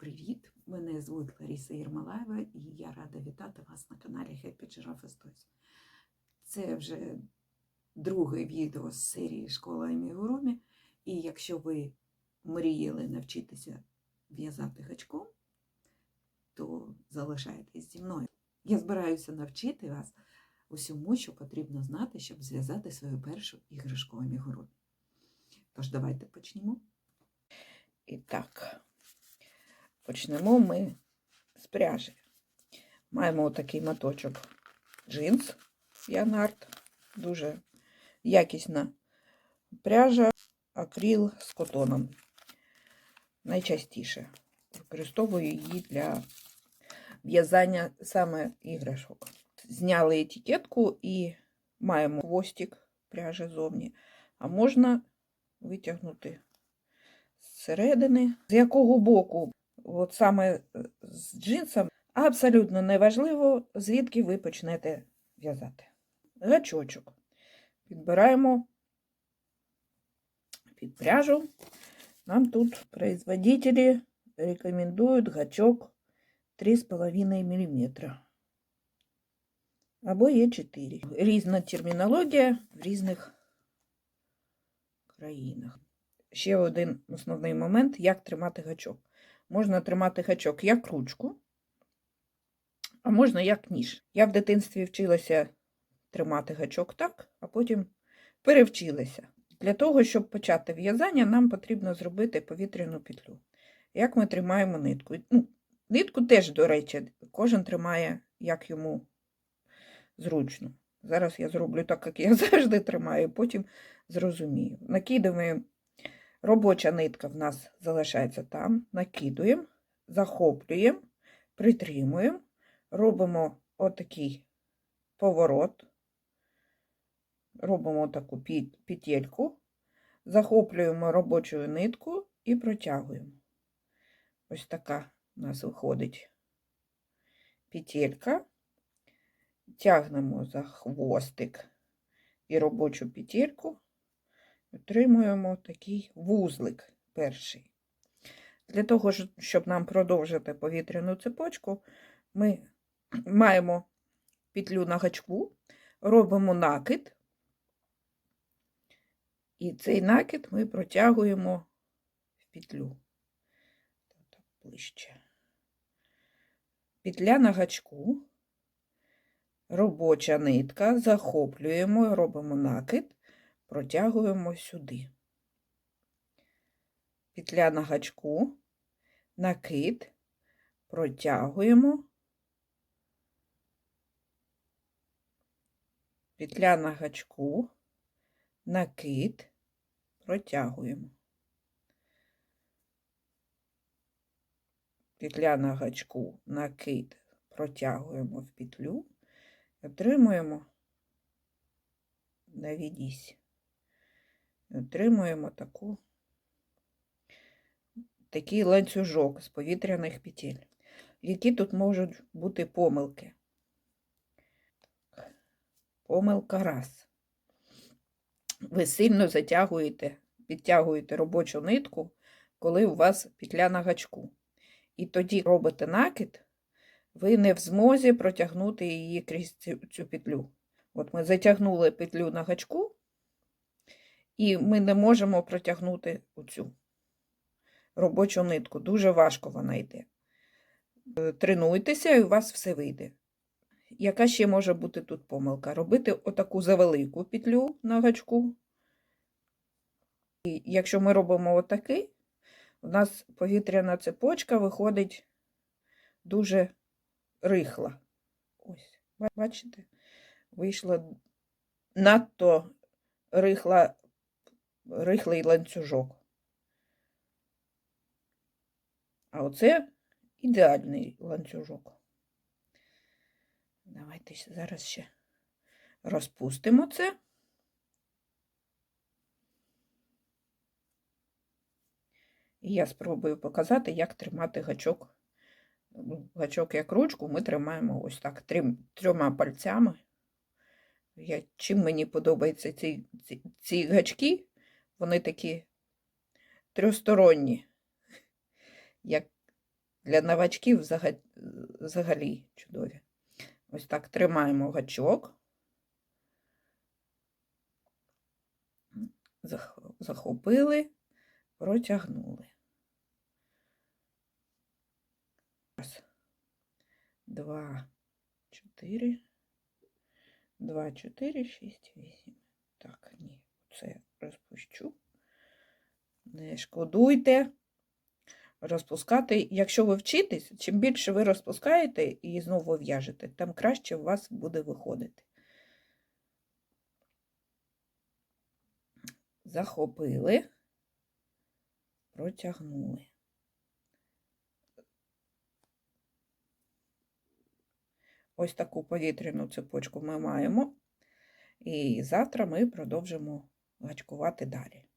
Привіт! Мене звуть Лариса Єрмолаєва і я рада вітати вас на каналі Happy Giraffe Toys. Це вже друге відео з серії Школа Амігурумі. І якщо ви мріяли навчитися в'язати гачком, то залишайтесь зі мною. Я збираюся навчити вас усьому, що потрібно знати, щоб зв'язати свою першу іграшку амігурумі. Тож давайте почнемо. І так. Почнемо ми з пряжі. Маємо отакий моточок джинс Янарт. Дуже якісна пряжа, акрил з котоном. Найчастіше використовую її для в'язання саме іграшок. Зняли етикетку і маємо хвостик пряжі зовні, а можна витягнути зсередини, з якого боку от саме з джинсом, абсолютно неважливо, звідки ви почнете в'язати. Гачочок. Підбираємо під пряжу. Нам тут производители рекомендують гачок 3,5 мм. Або є 4. Різна термінологія в різних країнах. Ще один основний момент, як тримати гачок можна тримати гачок як ручку, а можна як ніж. Я в дитинстві вчилася тримати гачок так, а потім перевчилася. Для того, щоб почати в'язання, нам потрібно зробити повітряну петлю. Як ми тримаємо нитку? Ну, Нитку теж, до речі, кожен тримає, як йому зручно. Зараз я зроблю так, як я завжди тримаю, потім зрозумію. Накидаємо Робоча нитка в нас залишається там, накидуємо, захоплюємо, притримуємо, робимо отакий поворот, робимо таку петельку, захоплюємо робочу нитку і протягуємо. Ось така у нас виходить петелька, тягнемо за хвостик і робочу петельку отримуємо такий вузлик перший. Для того, щоб нам продовжити повітряну цепочку, ми маємо петлю на гачку, робимо накид, і цей накид ми протягуємо в петлю. Ближче. Петля на гачку, робоча нитка, захоплюємо, робимо накид протягуємо сюди. Петля на гачку, накид, протягуємо, петля на гачку, накид, протягуємо. Петля на гачку, накид, протягуємо в петлю, отримуємо навідісь отримуємо таку, такий ланцюжок з повітряних петель. Які тут можуть бути помилки? Помилка раз. Ви сильно затягуєте, підтягуєте робочу нитку, коли у вас петля на гачку. І тоді робите накид, ви не в змозі протягнути її крізь цю, цю петлю. От ми затягнули петлю на гачку, і ми не можемо протягнути оцю робочу нитку. Дуже важко вона йде. Е, тренуйтеся, і у вас все вийде. Яка ще може бути тут помилка? Робити отаку завелику петлю на гачку. І якщо ми робимо отакий, у нас повітряна цепочка виходить дуже рихла. Ось, бачите? Вийшла надто рихла рихлий ланцюжок. А оце ідеальний ланцюжок. Давайте зараз ще розпустимо це. І я спробую показати, як тримати гачок. Гачок як ручку ми тримаємо ось так трьома пальцями. Я, Чим мені подобаються ці, ці, ці гачки, вони такі трьохсторонні, як Для новачків взагалі чудові. Ось так тримаємо гачок. Захопили, протягнули. Раз, два, чотири, два, чотири, шість, вісім. Так, ні, це розпущу. Не шкодуйте розпускати. Якщо ви вчитесь, чим більше ви розпускаєте і знову в'яжете, тим краще у вас буде виходити. Захопили, протягнули. Ось таку повітряну цепочку ми маємо. І завтра ми продовжимо гачкувати далі.